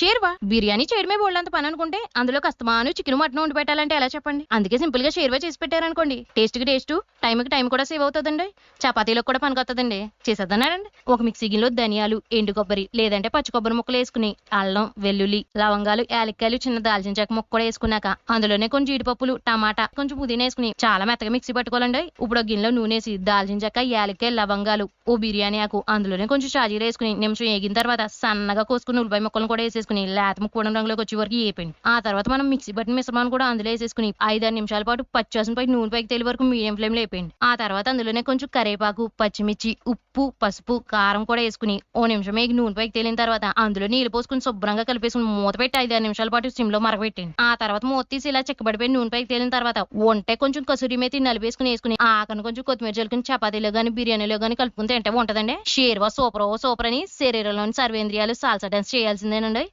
షేర్వా బిర్యానీ చేయడమే బోల్డంత పని అనుకుంటే అందులో కస్తమాను చికెన్ మటన్ వండి పెట్టాలంటే ఎలా చెప్పండి? అందుకే సింపుల్గా షేర్వా చేసి పెట్టారనుకోండి. టేస్ట్కి టేస్ట్ టైం కి టైం కూడా సేవ్ అవుతుందండి. చపాతీలకు కూడా పనికొస్తుందండి చేసేద్దన్నారండి ఒక మిక్సీ గిన్నెలో ధనియాలు ఎండు కొబ్బరి లేదంటే పచ్చి కొబ్బరి ముక్కలు వేసుకుని అల్లం వెల్లుల్లి లవంగాలు యాలక్కాయలు చిన్న దాల్చిన చెక్క ముక్క కూడా వేసుకున్నాక అందులోనే కొంచెం జీడిపప్పులు టమాటా కొంచెం పుదీనా వేసుకుని చాలా మెత్తగా మిక్సీ పట్టుకోవాలండి. ఇప్పుడు గిన్నెలో నూనె వేసి దాల్చిన చెక్క యాలక్కాయ లవంగాలు ఓ బిర్యానీ ఆకు అందులోనే కొంచెం షాజీరా వేసుకుని నిమిషం వేగిన తర్వాత సన్నగా కోసుకుని ఉల్లిపాయ ముక్కలను కూడా వేసేసుకుని లేత ముక్కడం రంగులోకి వచ్చే వరకు వేపండి ఆ తర్వాత మనం మిక్సీ బట్టి మిశ్రమాన్ని కూడా అందులో వేసేసుకుని ఐదారు నిమిషాల పాటు పచ్చివాసన పై నూనె పైకి తేలి వరకు మీడియం ఫ్లేమ్లో వేపండి ఆ తర్వాత అందులోనే కొంచెం కరేపాకు పచ్చిమిర్చి ఉప్పు పసుపు కారం కూడా వేసుకుని ఓ నిమిషం వేగి నూనె పైకి తేలిన తర్వాత అందులో నీళ్ళు పోసుకుని శుభ్రంగా కలిపేసుకుని మూత పెట్టి ఐదారు నిమిషాల పాటు సిమ్లో మరగబెట్టండి ఆ తర్వాత మూత తీసి ఇలా చిక్కబడిపోయి నూనె పైకి తేలిన తర్వాత వంటే కొంచెం కసూరి మేతి నలిపేసుకుని వేసుకుని ఆకను కొంచెం కొత్తిమీర చల్లుకుని చపాతీలో గానీ బిర్యానీలో గానీ కలుపుకుని తింటే ఉంటదండి షేర్వా సూపర్ ఓ సూపర్ అని శరీరంలోని సర్వేంద్రియాలు సాల్సా డాన్స్ చేయాల్సిందేనండి.